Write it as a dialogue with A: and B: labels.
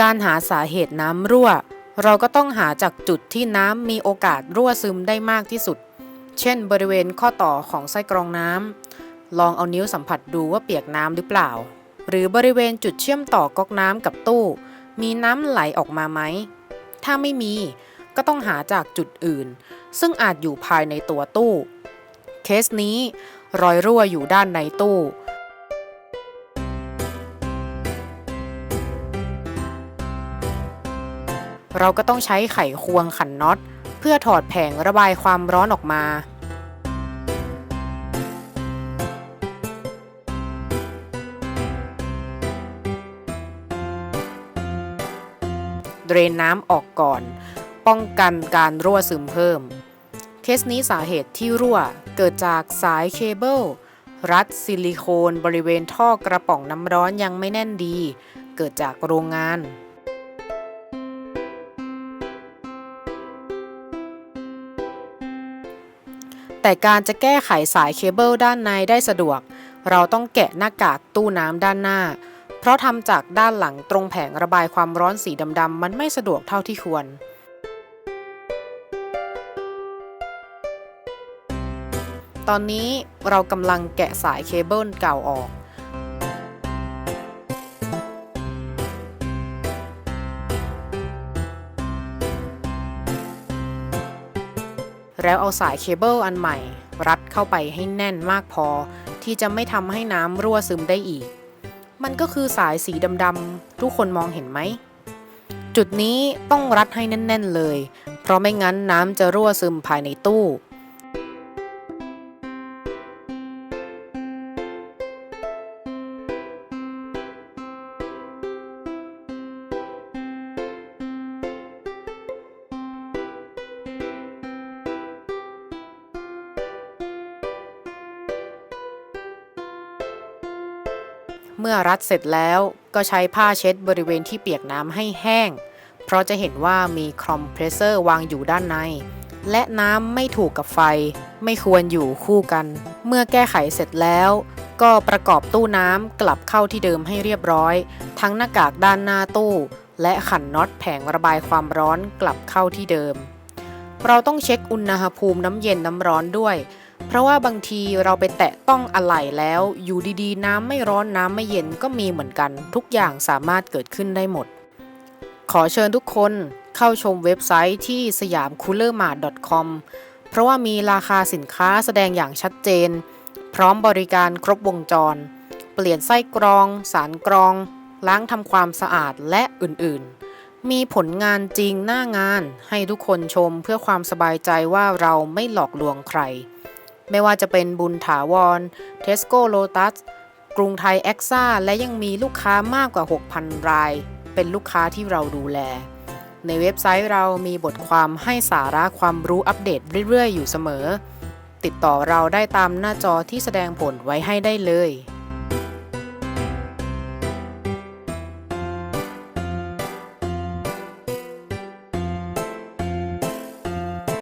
A: การหาสาเหตุน้ำรั่ว เราก็ต้องหาจากจุดที่น้ำมีโอกาสรั่วซึมได้มากที่สุด เช่น บริเวณข้อต่อของไส้กรองน้ำลองเอานิ้วสัมผัสดูว่าเปียกน้ำหรือเปล่า หรือบริเวณจุดเชื่อมต่อก๊อกน้ำกับตู้ มีน้ำไหลออกมาไหม ถ้าไม่มีก็ต้องหาจากจุดอื่น ซึ่งอาจอยู่ภายในตัวตู้ เคสนี้รอยรั่วอยู่ด้านในตู้ เราก็ต้องใช้ไขควงขันน็อต เพื่อถอดแผงระบายความร้อนออกมา เดรนน้ำออกก่อน ป้องกันการรั่วซึมเพิ่ม เคสนี้สาเหตุที่รั่วเกิดจากสายเคเบิลรัดซิลิโคนบริเวณท่อกระป๋องน้ำร้อนยังไม่แน่นดี เกิดจากโรงงาน แต่การจะแก้ไขสายเคเบิลด้านในได้สะดวก เราต้องแกะหน้ากากตู้น้ำด้านหน้า เพราะทำจากด้านหลังตรงแผงระบายความร้อนสีดำๆมันไม่สะดวกเท่าที่ควรตอนนี้เรากำลังแกะสายเคเบิลเก่าออก แล้วเอาสายเคเบิลอันใหม่ รัดเข้าไปให้แน่นมากพอ ที่จะไม่ทำให้น้ำรั่วซึมได้อีก มันก็คือสายสีดำๆทุกคนมองเห็นไหม จุดนี้ต้องรัดให้แน่น ๆเลย เพราะไม่งั้นน้ำจะรั่วซึมภายในตู้ เมื่อรัดเสร็จแล้วก็ใช้ผ้าเช็ดบริเวณที่เปียกน้ำให้แห้ง เพราะจะเห็นว่ามีคอมเพรสเซอร์วางอยู่ด้านใน และน้ำไม่ถูกกับไฟ ไม่ควรอยู่คู่กัน เมื่อแก้ไขเสร็จแล้ว ก็ประกอบตู้น้ำกลับเข้าที่เดิมให้เรียบร้อย ทั้งหน้ากากด้านหน้าตู้ และขันน็อตแผงระบายความร้อนกลับเข้าที่เดิม เราต้องเช็คอุณหภูมิน้ำเย็นน้ำร้อนด้วย เพราะว่าบางทีเราไปแตะต้องอะไหล่แล้ว อยู่ดีๆ น้ำไม่ร้อนน้ำไม่เย็นก็มีเหมือนกัน ทุกอย่างสามารถเกิดขึ้นได้หมด ขอเชิญทุกคนเข้าชมเว็บไซต์ที่สยามคูลเลอร์มา .com เพราะว่ามีราคาสินค้าแสดงอย่างชัดเจน พร้อมบริการครบวงจร เปลี่ยนไส้กรอง สารกรอง ล้างทำความสะอาดและอื่นๆมีผลงานจริงหน้างานให้ทุกคนชมเพื่อความสบายใจว่าเราไม่หลอกลวงใคร ไม่ว่าจะเป็นบุญถาวร เทสโก้โลตัส กรุงไทยแอคซ่า และยังมีลูกค้ามากกว่า 6,000 ราย เป็นลูกค้าที่เราดูแล ในเว็บไซต์เรามีบทความให้สาระความรู้อัปเดตเรื่อยๆ อยู่เสมอ ติดต่อเราได้ตามหน้าจอที่แสดงผลไว้ให้ได้เลย